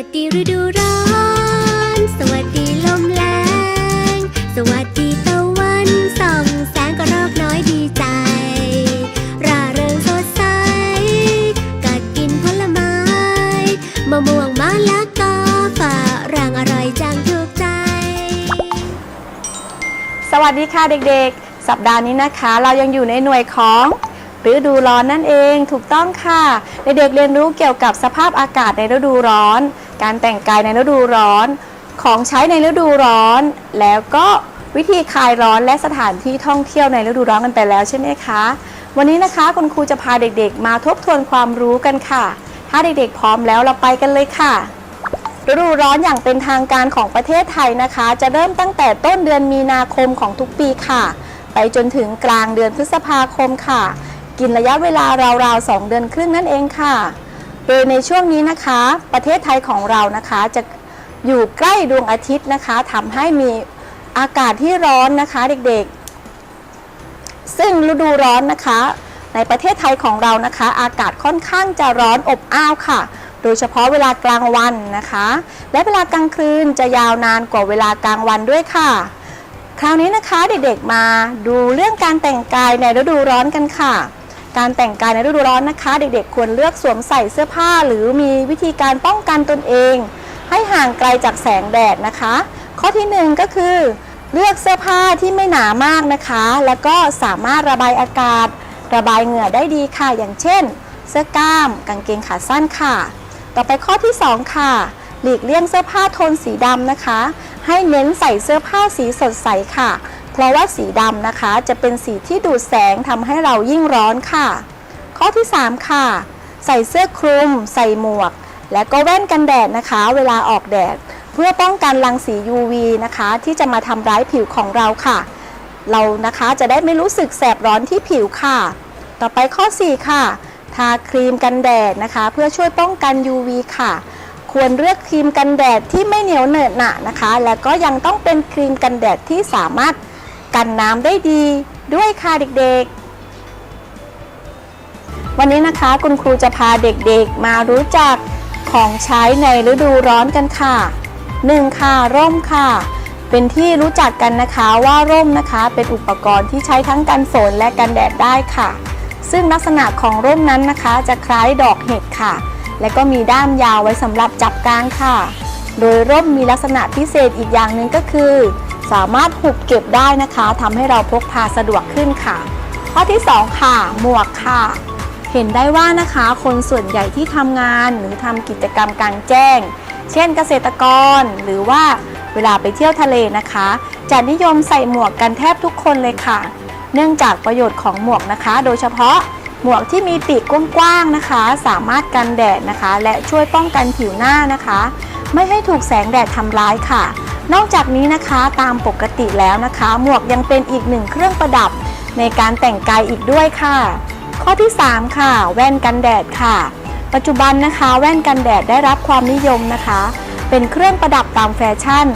วัสดีฤดูร้อน สวัสดีลมแรงสวัสดีตะวันส่องแสงก็รอบน้อยดีใจ ร่าเริงสดใส กัดกินผลไม้ มะม่วงมะละกอฝรั่งอร่อยจังถูกใจ สวัสดีค่ะเด็กๆ สัปดาห์นี้นะคะ เรายังอยู่ในหน่วยของฤดูร้อนนั่นเองถูกต้องค่ะ เด็กๆเรียนรู้เกี่ยวกับสภาพอากาศในฤดูร้อน การแต่งกายในฤดูร้อน ของใช้ในฤดูร้อน แล้วก็วิธีคลายร้อนและสถานที่ท่องเที่ยวในฤดูร้อนกันไปแล้วใช่ไหมคะ วันนี้นะคะคุณครูจะพาเด็กๆ มาทบทวนความรู้กันค่ะ ถ้าเด็กๆพร้อมแล้วเราไปกันเลยค่ะฤดูร้อนอย่างเป็นทางการของประเทศไทยนะคะ จะเริ่มตั้งแต่ต้นเดือนมีนาคมของทุกปีค่ะ ไปจนถึงกลางเดือนพฤษภาคมค่ะ กินระยะเวลาราวๆ2เดือนครึ่งนั่นเองค่ะ โดยในช่วงนี้นะคะประเทศไทยของเรานะคะจะอยู่ใกล้ดวงอาทิตย์นะคะทำให้มีอากาศที่ร้อนนะคะเด็กๆ ซึ่งฤดูร้อนนะคะ ในประเทศไทยของเรานะคะ อากาศค่อนข้างจะร้อนอบอ้าวค่ะ โดยเฉพาะเวลากลางวันนะคะ และเวลากลางคืนจะยาวนานกว่าเวลากลางวันด้วยค่ะ คราวนี้นะคะเด็กๆมาดูเรื่องการแต่งกายในฤดูร้อนกันค่ะ การแต่งกายในฤดูร้อนนะคะ เด็กๆ ควรเลือกสวมใส่เสื้อผ้า หรือมีวิธีการป้องกันตนเอง ให้ห่างไกลจากแสงแดดนะคะ ข้อที่หนึ่งก็คือ เลือกเสื้อผ้าที่ไม่หนามากนะคะ แล้วก็สามารถระบายอากาศ ระบายเหงื่อได้ดีค่ะ อย่างเช่น เสื้อกล้าม กางเกงขาสั้นค่ะ ต่อไปข้อที่ 2 ค่ะ หลีกเลี่ยงเสื้อผ้าโทนสีดำนะคะ ให้เน้นใส่เสื้อผ้าสีสดใสค่ะ เพราะว่าสีดำนะคะจะเป็นสีที่ดูดแสงทำให้เรายิ่งร้อนค่ะ ข้อที่ 3 ค่ะ ใส่เสื้อคลุม ใส่หมวก และก็แว่นกันแดดนะคะ เวลาออกแดด เพื่อป้องกันรังสี UV นะคะ ที่จะมาทำร้ายผิวของเราค่ะ เรานะคะจะได้ไม่รู้สึกแสบร้อนที่ผิวค่ะ ต่อไปข้อ 4 ค่ะ ทาครีมกันแดดนะคะ เพื่อช่วยป้องกัน UV ค่ะควรเลือกครีมกันแดดที่ไม่เหนียวเหนอะหนะนะคะ และก็ยังต้องเป็นครีมกันแดดที่สามารถ กันน้ำได้ดีด้วยค่ะเด็กๆ วันนี้นะคะคุณครูจะพาเด็กๆมารู้จักของใช้ในฤดูร้อนกันค่ะ 1. ค่ะร่มค่ะ เป็นที่รู้จักกันนะคะว่าร่มนะคะ เป็นอุปกรณ์ที่ใช้ทั้งกันฝนและกันแดดได้ค่ะ ซึ่งลักษณะของร่มนั้นนะคะ จะคล้ายดอกเห็ดค่ะ และก็มีด้ามยาวไว้สำหรับจับกลางค่ะ โดยร่มมีลักษณะพิเศษอีกอย่างหนึ่งก็คือ สามารถหุบเก็บได้นะคะทำให้เราพกพาสะดวกขึ้นค่ะ ข้อที่ 2 ค่ะ หมวกค่ะ เห็นได้ว่านะคะ คนส่วนใหญ่ที่ทำงานหรือทำกิจกรรมกลางแจ้ง เช่นเกษตรกรหรือว่าเวลาไปเที่ยวทะเลนะคะ จะนิยมใส่หมวกกันแทบทุกคนเลยค่ะ เนื่องจากประโยชน์ของหมวกนะคะ โดยเฉพาะหมวกที่มีปีกกว้างๆนะคะ สามารถกันแดดนะคะ และช่วยป้องกันผิวหน้านะคะ ไม่ให้ถูกแสงแดดทำร้ายค่ะ นอกจากนี้นะคะตามปกติแล้วนะคะ หมวกยังเป็นอีกหนึ่งเครื่องประดับในการแต่งกายอีกด้วยค่ะ ข้อที่ 3 ค่ะ แว่นกันแดดค่ะ ปัจจุบันนะคะแว่นกันแดดได้รับความนิยมนะคะ เป็นเครื่องประดับตามแฟชั่น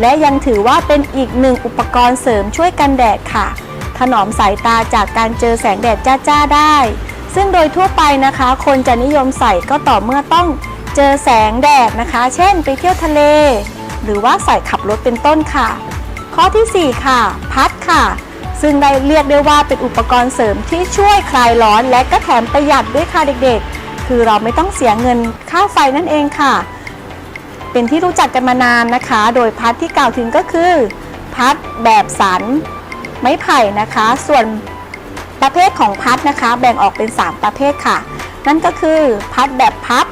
และยังถือว่าเป็นอีกหนึ่งอุปกรณ์เสริมช่วยกันแดดค่ะ ถนอมสายตาจากการเจอแสงแดดจ้าๆได้ ซึ่งโดยทั่วไปนะคะ คนจะนิยมใส่ก็ต่อเมื่อต้อง เจอแสงแดดนะคะ เช่น ไปเที่ยวทะเล หรือว่าใส่ขับรถเป็นต้นค่ะ ข้อทีสี่ 4 ค่ะ พัดค่ะ ซึ่งได้เรียกได้ว่าเป็นอุปกรณ์เสริมที่ช่วยคลายร้อนและก็แถมประหยัดด้วยค่ะเด็กๆ คือเราไม่ต้องเสียเงินค่าไฟนั่นเองค่ะ เป็นที่รู้จักกันมานานนะคะ โดยพัดที่กล่าวถึงก็คือ พัดแบบสันไม้ไผ่นะคะ ส่วนประเภทของพัดนะคะ แบ่งออกเป็น 3 ประเภทค่ะ นั่นก็คือพัดแบบพับ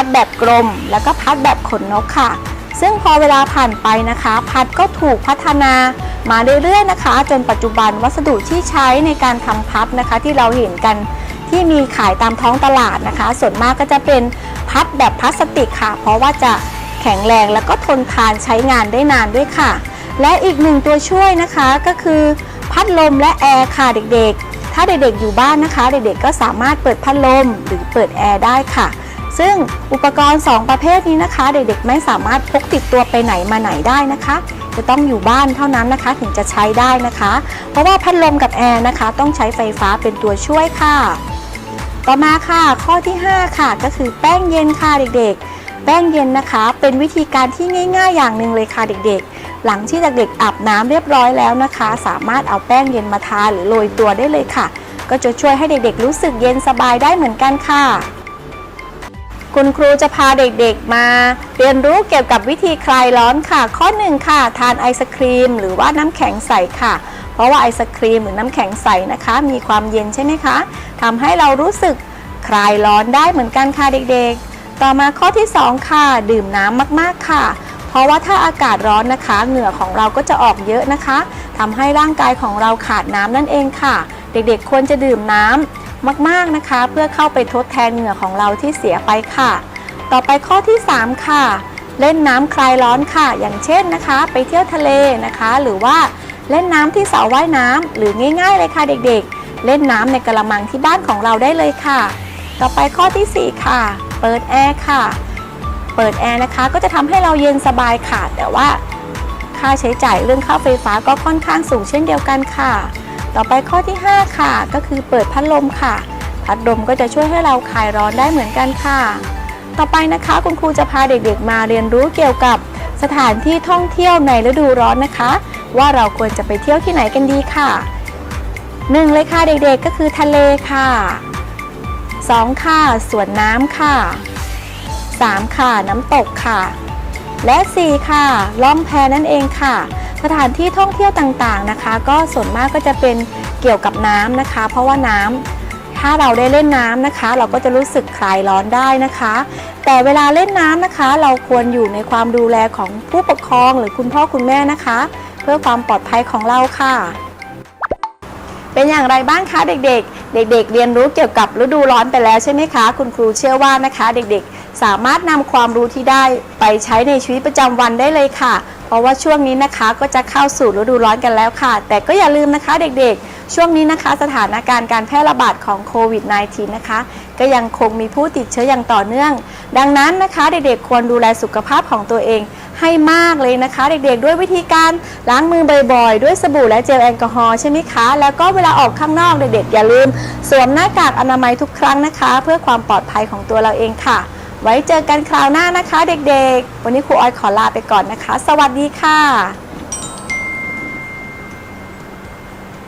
พัดแบบกลม แล้วก็พัดแบบขนนกค่ะ ซึ่งพอเวลาผ่านไปนะคะ พัดก็ถูกพัฒนามาเรื่อยๆนะคะ จนปัจจุบันวัสดุที่ใช้ในการทำพัดนะคะ ที่เราเห็นกันที่มีขายตามท้องตลาดนะคะ ส่วนมากก็จะเป็นพัดแบบพลาสติกค่ะ เพราะว่าจะแข็งแรงแล้วก็ทนทานใช้งานได้นานด้วยค่ะ และอีกหนึ่งตัวช่วยนะคะก็คือพัดลมและแอร์ค่ะเด็กๆ ถ้าเด็กๆอยู่บ้านนะคะ เด็กๆก็สามารถเปิดพัดลมหรือเปิดแอร์ได้ค่ะ ซึ่งอุปกรณ์ 2 ประเภทนี้นะคะ เด็กๆไม่สามารถพกติดตัวไปไหนมาไหนได้นะคะ จะต้องอยู่บ้านเท่านั้นนะคะ ถึงจะใช้ได้นะคะ เพราะว่าพัดลมกับแอร์นะคะ ต้องใช้ไฟฟ้าเป็นตัวช่วยค่ะ ต่อมาค่ะ ข้อที่ 5 ค่ะ ก็คือแป้งเย็นค่ะเด็กๆ แป้งเย็นนะคะ เป็นวิธีการที่ง่าย ๆ อย่างหนึ่งเลยค่ะเด็กๆ หลังที่เด็กๆอาบน้ำเรียบร้อยแล้วนะคะ สามารถเอาแป้งเย็นมาทาหรือโรยตัวได้เลยค่ะ ก็จะช่วยให้เด็กๆ รู้สึกเย็นสบายได้เหมือนกันค่ะ คุณครูจะพาเด็กๆมา เรียนรู้เกี่ยวกับวิธีคลายร้อนค่ะ ข้อหนึ่งค่ะ ทานไอศครีม หรือว่าน้ำแข็งใสค่ะ เพราะว่าไอศครีมหรือน้ำแข็งใสนะคะ มีความเย็นใช่ไหมคะทำให้เรารู้สึกคลายร้อนได้เหมือนกันค่ะเด็กๆ ต่อมาข้อที่ 2 ค่ะ ดื่มน้ำมากๆค่ะ เพราะว่าถ้าอากาศร้อนนะคะ เหงื่อของเราก็จะออกเยอะนะคะทำให้ร่างกายของเราขาดน้ำนั่นเองค่ะ เด็กๆควรจะดื่มน้ำ มากๆนะคะ เพื่อเข้าไปทดแทนเหงื่อของเราที่เสียไปค่ะ ต่อไปข้อที่ 3 ค่ะ เล่นน้ำคลายร้อนค่ะ อย่างเช่นนะคะ ไปเที่ยวทะเลนะคะ หรือว่าเล่นน้ำที่สระว่ายน้ำหรือง่าย ๆ เลยค่ะเด็กๆ เล่นน้ำในกระมังที่บ้านของเราได้เลยค่ะ ต่อไปข้อทีสี่4 ค่ะ เปิดแอร์ค่ะ เปิดแอร์นะคะ ก็จะทำให้เราเย็นสบายค่ะ แต่ว่าค่าใช้จ่ายเรื่องค่าไฟฟ้าก็ค่อนข้างสูงเช่นเดียวกันค่ะ ต่อไปข้อที่ 5 ค่ะ ก็คือเปิดพัดลมค่ะ พัดลมก็จะช่วยให้เราคลายร้อนได้เหมือนกันค่ะ ต่อไปนะคะคุณครูจะพาเด็กๆ มาเรียนรู้เกี่ยวกับสถานที่ท่องเที่ยวในฤดูร้อนนะคะ ว่าเราควรจะไปเที่ยวที่ไหนกันดีค่ะหนึ่งเลยค่ะเด็กๆก็คือทะเลค่ะสองค่ะสวนน้ำค่ะสามค่ะน้ำตกค่ะ และสี่ค่ะล่องแพนั่นเองค่ะ สถานที่ท่องเที่ยวต่างๆนะคะ ก็ส่วนมากก็จะเป็นเกี่ยวกับน้ำนะคะ เพราะว่าน้ำถ้าเราได้เล่นน้ำนะคะ เราก็จะรู้สึกคลายร้อนได้นะคะ แต่เวลาเล่นน้ำนะคะ เราควรอยู่ในความดูแลของผู้ปกครองหรือคุณพ่อคุณแม่นะคะ เพื่อความปลอดภัยของเราค่ะ เป็นอย่างไรบ้างคะเด็กๆ เด็กๆเรียนรู้เกี่ยวกับฤดูร้อนไปแล้วใช่ไหมคะ คุณครูเชื่อว่านะคะ เด็กๆ สามารถนำความรู้ที่ได้ไปใช้ในชีวิตประจำวันได้เลยค่ะ เพราะว่าช่วงนี้นะคะก็จะเข้าสู่ฤดูร้อนกันแล้วค่ะ แต่ก็อย่าลืมนะคะเด็กๆ ช่วงนี้นะคะ สถานการณ์การแพร่ระบาดของโควิด -19 นะคะ ก็ยังคงมีผู้ติดเชื้ออย่างต่อเนื่อง ดังนั้นนะคะเด็กๆ ควรดูแลสุขภาพของตัวเองให้มากเลยนะคะ เด็กๆ ด้วยวิธีการล้างมือบ่อยๆ ด้วยสบู่และเจลแอลกอฮอล์ใช่ไหมคะ แล้วก็เวลาออกข้างนอกเด็กๆ อย่าลืม สวมหน้ากากอนามัยทุกครั้งนะคะ เพื่อความปลอดภัยของตัวเราเองค่ะ ไว้เจอกันคราวหน้านะคะเด็กๆ วันนี้ครูออยขอลาไปก่อนนะคะ สวัสดีค่ะ